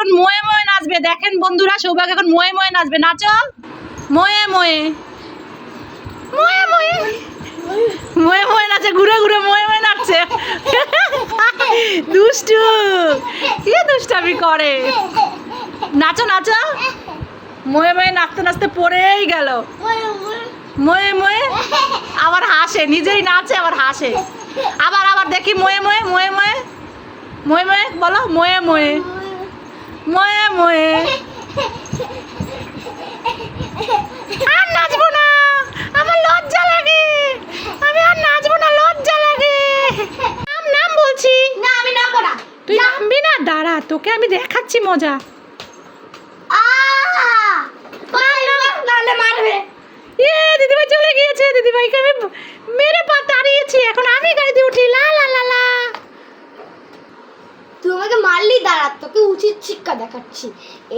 এখন ময়ে ময়ে নাচবে। দেখেন বন্ধুরা, সৌভাগ্য এখন ময়ে ময়ে নাচবে। নাচো ময়ে ময়ে। ময়ে ময়ে। ময়ে ময়ে নাচে, ঘুরে ঘুরে ময়ে ময়ে নাচছে দুষ্টু। কি দুষ্টামি করে? নাচো নাচো। ময়ে ময়ে নাচতে নাচতে পড়েই গেল। ময়ে ময়ে। আবার হাসে, নিজেই নাচে, আবার হাসে। আবার আবার দেখি ময়ে ময়ে ময়ে ময়ে। ময়ে ময়ে, বলো, ময়ে মোয়ে। মোয়ে ময়ে। আর নাচবো না। আমার লজ্জা লাগে। আমি আর নাচবো না লজ্জা লাগে। নাম নাম বলছি। না আমি নামবো না। তুই নামবি না? দাঁড়া তোকে আমি দেখাচ্ছি মজা আহ! নাহলে মারবে এ দিদিভাই চলে গিয়েছে দিদিভাইকে আমি মেরে পা তাড়িয়েছি এখন আমি গাড়িতে উঠি লা লা লা লা তুই আমাকে মারলি দাঁড়া তোকে উচিত শিক্ষা দেখাচ্ছি।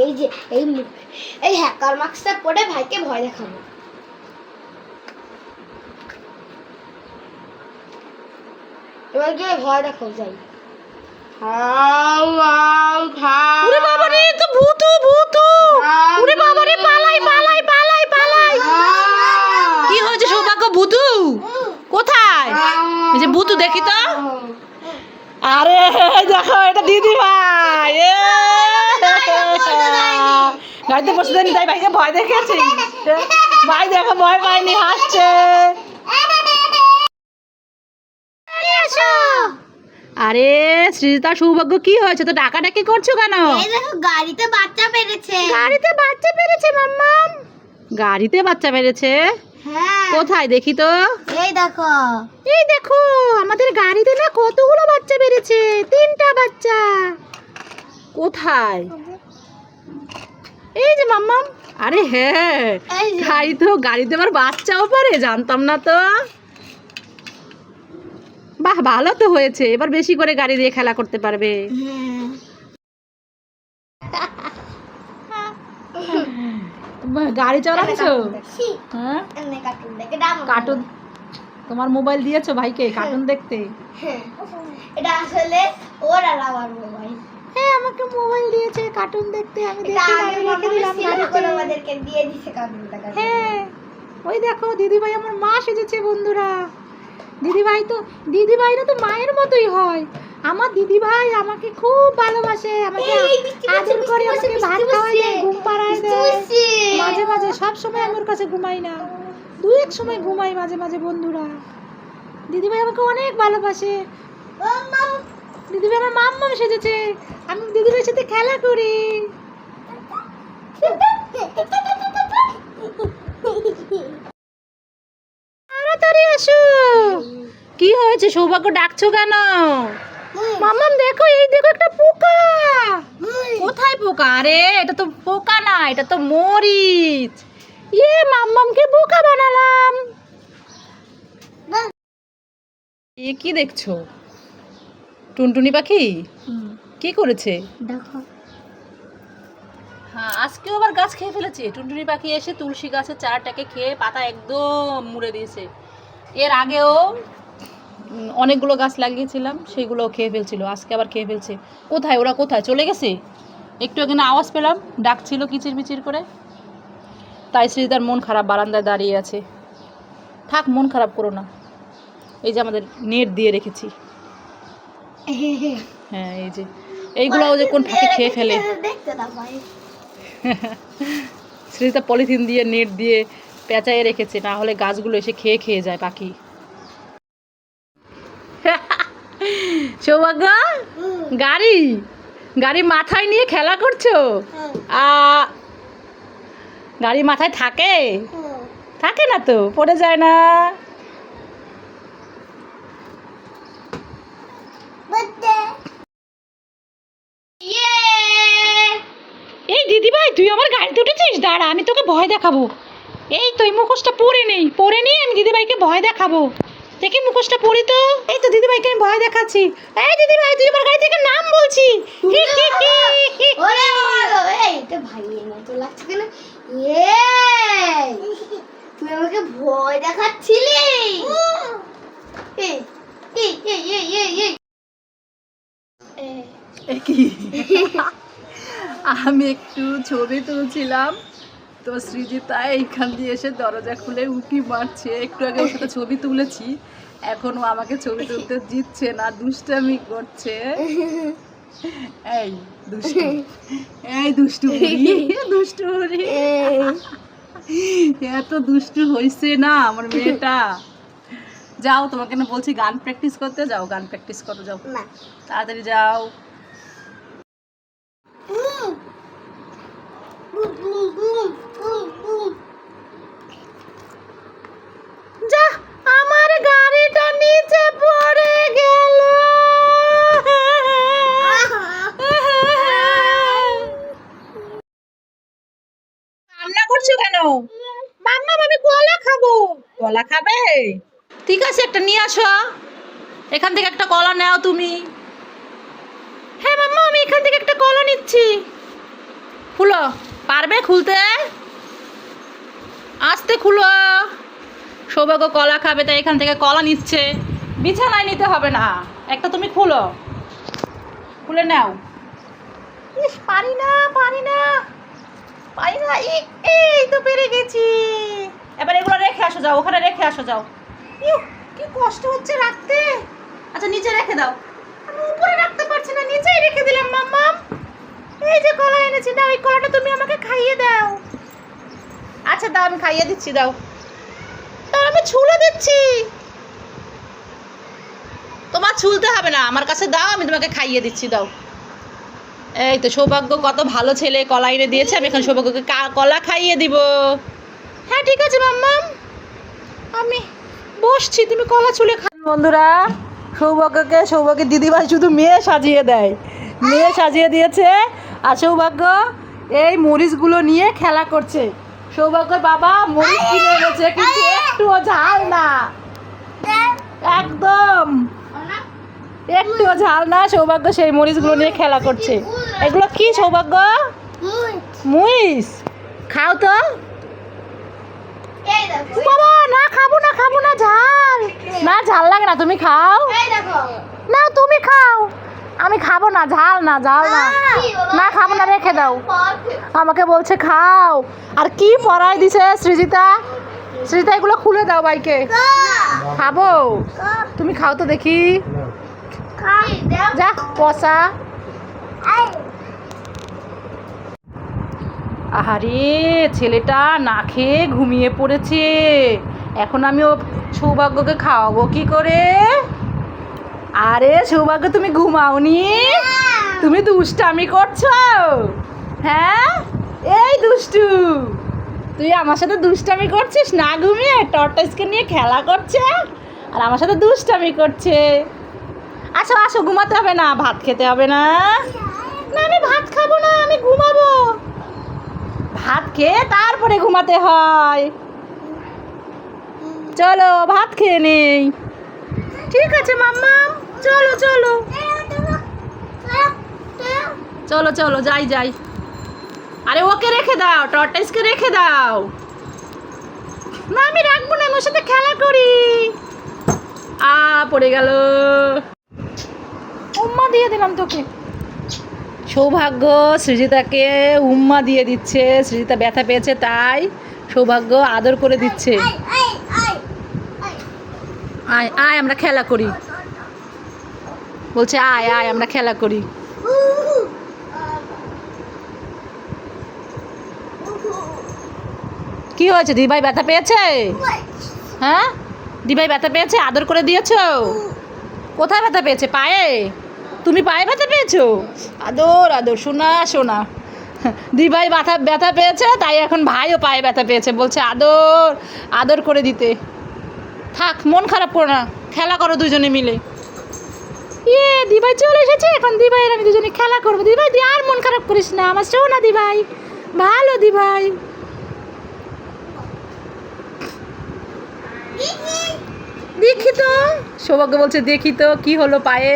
এই যে এই এই হ্যাকার মাস্কটা পরে ভাইকে ভয় দেখাবো। এবার গিয়ে ভয় দেখো যাই। হাউ হাউ হাউ। ওরে বাবা রে তো ভূতু ভূতু। ওরে বাবা রে পালাই পালাই পালাই পালাই। কি হয়েছে সৌভাগ্য ভূতু? কোথায়? এই যে ভূতু দেখি তো। আরে দেখো এটা দিদি ভাই। গাড়িতে বসে দেন তাই ভাইকে ভয় দেখেছি। ভাই দেখো ভয় পায়নি হাসছে। আরে সৃজিতা সৌভাগ্য কি হয়েছে? তো ডাকাডাকি করছ কেন? গাড়িতে বাচ্চা পেরেছে। গাড়িতে বাচ্চা পেরেছে মাম্মাম। গাড়িতে বাচ্চা পেরেছে? কোথায় দেখি তো? এই দেখো। এই দেখো আমাদের গাড়িতে না কতগুলো বাচ্চা বেড়েছে? তিনটা বাচ্চা। কোথায়? এই যে মাম্মাম আরে হ্যাঁ গাড়ি তো গাড়িতে আবার বাচ্চাও পারে জানতাম না তো। বাহ ভালো তো হয়েছে। এবার বেশি করে গাড়ি দিয়ে খেলা করতে পারবে হ্যাঁ বাহ, গাড়ি চালাচ্ছো? হ্যাঁ? কার্টুন কার্টুন তোমার মোবাইল দিয়েছ ভাইকে কার্টুন দেখতে? হ্যাঁ। এটা আসলে ওর আর আমার মোবাইল হ্যাঁ আমাকে মোবাইল দিয়েছে কার্টুন দেখতে আমি দেখি রেখে দিলাম আমাদেরকে দিয়ে হ্যাঁ। ওই দেখো দিদিভাই আমার মা সেজেছে বন্ধুরা। দিদিভাই তো দিদিভাইরা তো মায়ের মতোই হয়। আমার দিদিভাই আমাকে খুব ভালোবাসে আমাকে আদর করে আমাকে ভাত খাওয়াই দেয় ঘুম পাড়ায় দেয়। মাঝে মাঝে সব সময় আমার কাছে ঘুমাই না। দু এক সময় ঘুমাই মাঝে মাঝে বন্ধুরা। দিদিভাই আমাকে অনেক ভালোবাসে। ও মা, দিদিভাই আমার মাম্মা সেজেছে। আমি দিদিভাইয়ের সাথে খেলা করি। তাড়াতাড়ি আসো। কি হয়েছে? সৌভাগ্য ডাকছো কেন? মাম্মাম দেখো এই দেখো একটা পোকা। কোথায় পোকা? আরে এটা তো পোকা না এটা তো মরিচ। ইয়ে মাম্মামকে পোকা বানালাম। এ কি দেখছ? টুনটুনি পাখি? কি করেছে? দেখো। হ্যাঁ আজকেও আবার গাছ খেয়ে ফেলেছে। টুনটুনি পাখি এসে তুলসী গাছের চারাটাকে খেয়ে পাতা একদম মুড়ে দিয়েছে। এর আগেও অনেকগুলো গাছ লাগিয়েছিলাম, সেগুলো খেয়ে ফেলছিল, আজকে আবার খেয়ে ফেলছে। কোথায়? ওরা কোথায়? চলে গেছে? একটু এখানে আওয়াজ পেলাম, ডাকছিল কিচির মিচির করে। তাই শ্রীদার মন খারাপ, বারান্দায় দাঁড়িয়ে আছে। থাক, মন খারাপ করো না। এই যে আমাদের নেট দিয়ে রেখেছি। হ্যাঁ এই যে। এইগুলো যে কোন ফাঁকে খেয়ে ফেলে। সৃজিতা পলিথিন দিয়ে, নেট দিয়ে পেঁচায়ে রেখেছে, না হলে গাছগুলো এসে খেয়ে খেয়ে যায় পাখি। সৌভাগ্য গাড়ি? গাড়ি মাথায় নিয়ে খেলা করছ? আ গাড়ি মাথায় থাকে? থাকে না তো পড়ে যায় না। এই দিদিভাই তুই আমার গাড়িতে উঠেছিস? দাঁড়া আমি তোকে ভয় দেখাবো। এই তো এই মুখোশটা পরে নেই। পরে নিয়ে আমি দিদিভাইকে ভয় দেখাবো। দেখি মুখোশটা পরি তো। এই তো দিদিভাইকে আমি ভয় দেখাচ্ছি। এই দিদিভাই তুই আমার গাড়ি থেকে নাম বলছি। ভাইয়ের মতো লাগছে কেন? এই তুই আমাকে ভয় দেখাচ্ছিলি? আমি একটু ছবি তুলছিলাম। তো সৃজিতা এইখান দিয়ে এসে দরজা খুলে উকি মারছে। একটু আগে ওর সাথে ছবি তুলেছি। এখন ও আমাকে ছবি তুলতে দিচ্ছে না দুষ্টামি করছে। এই দুষ্টু। এই দুষ্টু। দুষ্টু এত দুষ্টু হয়েছে না আমার মেয়েটা। যাও তোমাকে না বলছি গান প্র্যাকটিস করতে যাও গান প্র্যাকটিস করো যাও। তাড়াতাড়ি যাও boom boom boom boom boom যা আমার গাড়িটা নিচে পড়ে গেল কান্না করছ কেন মাম্মা আমি কলা খাব কলা খাবে ঠিক আছে একটা নিয়ে আসো এখান থেকে একটা কলা নাও তুমি। হ্যাঁ মাম্মা, আমি এখান থেকে একটা কলা নিচ্ছি। খুলো, পারবে খুলতে? আস্তে খুলো। সৌভাগ্য কলা খাবে, তাই এখান থেকে কলা নিচ্ছে। বিছানায় নিতে হবে না, একটা তুমি খুলো। খুলে নাও। ইস, পারি না পারি না। পারি না এই তো পেরে গেছি। এবার এগুলো রেখে আসো, যাও, ওখানে রেখে আসো, যাও। কি কষ্ট হচ্ছে রাখতে। আচ্ছা নিচে রেখে দাও। আমি উপরে রাখতে পারছি না, নিচেই রেখে দিলাম মাম্মাম এই যে কলা এনেছি না ওই কলাটা তুমি আমাকে খাইয়ে দাও। আচ্ছা দাও, আমি খাইয়ে দিচ্ছি, দাও। তার আমি ছুলে দিচ্ছি। তোমার ছুলতে হবে না, আমার কাছে দাও, আমি তোমাকে খাইয়ে দিচ্ছি, দাও। এই তো, সৌভাগ্য, কত ভালো ছেলে কলা এনে দিয়েছে, আমি এখন সৌভাগ্যকে কলা খাইয়ে দিব। হ্যাঁ ঠিক আছে মাম্মাম আমি বসছি, তুমি কলা চুলে খা বন্ধুরা সৌভাগ্যকে সৌভাগ্যের দিদিভাই শুধু মেয়ে সাজিয়ে দেয়। মেয়ে সাজিয়ে দিয়েছে আর সৌভাগ্য এই মরিচগুলো নিয়ে খেলা করছে। সৌভাগ্যর বাবা মরিচ কিনে এনেছে কিন্তু একটুও ঝাল না। একদম। একটুও ঝাল না সৌভাগ্য সেই মরিচগুলো নিয়ে খেলা করছে। এগুলো কি সৌভাগ্য? মুই মুইস খাও তো। বাবা না খাব না খাব না ঝাল। না ঝাল লাগে না তুমি খাও। না তুমি খাও। আমি খাব না ঝাল না ঝাল না। না খাব না রেখে দাও। আমাকে বলছে খাও। আর কি পড়াই দিছে সৃজিতা? সৃজিতা এগুলো খুলে দাও বাইকে। খাব। তুমি খাও তো দেখি। যা পচা। আহারে, ছেলেটা না খেয়ে ঘুমিয়ে পড়েছে। এখন আমি ও সৌভাগ্যকে খাওয়াবো, কি করে? আরে সৌভাগ্য, তুমি ঘুমাওনি? তুমি দুষ্টামি করছ? হ্যাঁ? এই দুষ্টু, তুই আমার সাথে দুষ্টামি করছিস? না ঘুমিয়ে টর্টাইসকে নিয়ে খেলা করছে? আর আমার সাথে দুষ্টামি করছে। আসো আসো, ঘুমাতে হবে না, ভাত খেতে হবে না না আমি ভাত খাব না আমি ঘুমাবো ভাত খেয়ে তারপরে ঘুমাতে হয়। চলো, ভাত খেয়ে নেই। ঠিক আছে, মাম্মা। চলো চলো। চলো চলো, যাই যাই। আরে, ওকে রেখে দাও, টর্টাইসকে রেখে দাও। না, আমি রাখব না, আমি ওর সাথে খেলা করি। আ, পড়ে গেল। উম্মা, দিয়ে দিলাম তোকে। সৌভাগ্য সৃজিতাকে উম্মা দিয়ে দিচ্ছে সৃজিতা ব্যথা পেয়েছে তাই সৌভাগ্য আদর করে দিচ্ছে। আয় আয় আমরা খেলা করি। বলছে আয় আয় আমরা খেলা করি। কি হয়েছে? দিভাই ব্যথা পেয়েছে? হ্যাঁ? দিভাই ব্যথা পেয়েছে? আদর করে দিয়েছ? কোথায় ব্যথা পেয়েছে? পায়ে? তুমি পায়ে ব্যথা পেয়েছ? আদর আদর শোনা শোনা। দিভাই ব্যথা ব্যথা পেয়েছে তাই এখন ভাইও পায়ে ব্যথা পেয়েছে। বলছে আদর আদর করে দিতে। থাক মন খারাপ করো না। খেলা করো দুজনে মিলে। ইয়ে দিভাই চলে এসেছে। এখন দিভাই আর আমি দুজনে খেলা করব। দিভাই দি আর মন খারাপ করিস না। আমার শোনা দিভাই। ভালো দিভাই। দেখি তো। সৌভাগ্য বলছে দেখি তো কি হলো পায়ে?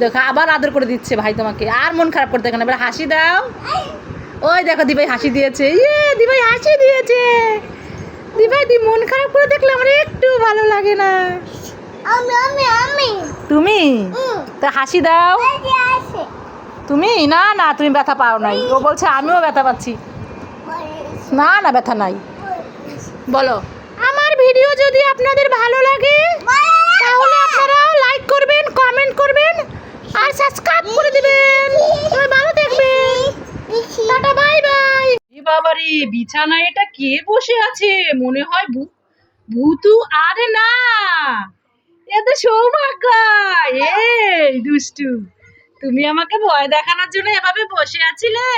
দেখো আবার আদর করে দিচ্ছে ভাই তোমাকে। আর মন খারাপ করতে কেন এবার হাসি দাও। ওই দেখো দিভাই হাসি দিয়েছে। ইয়ে দিভাই হাসি দিয়েছে। দিভাই দি মন খারাপ করে দেখলে আমার একটু ভালো লাগে না। আমি আমি আমি। তুমি? তা হাসি দাও। তুমি? না না তুমি ব্যথা পাও নাই। ও বলছে আমিও ব্যথা পাচ্ছি। না না ব্যথা নাই। বলো। আমার ভিডিও যদি আপনাদের ভালো লাগে তাহলে আপনারা লাইক করবেন কমেন্ট করবেন। আর সাবস্ক্রাইব করে দিবেন। সবাই ভালো টাটা বাই বাই বিছানা এটা কে বসে আছে? মনে হয় ভূতু আরে না। এ তো সৌভাগ্য। এই দুষ্টু, তুমি আমাকে ভয় দেখানোর জন্য এভাবে বসে আছিলে?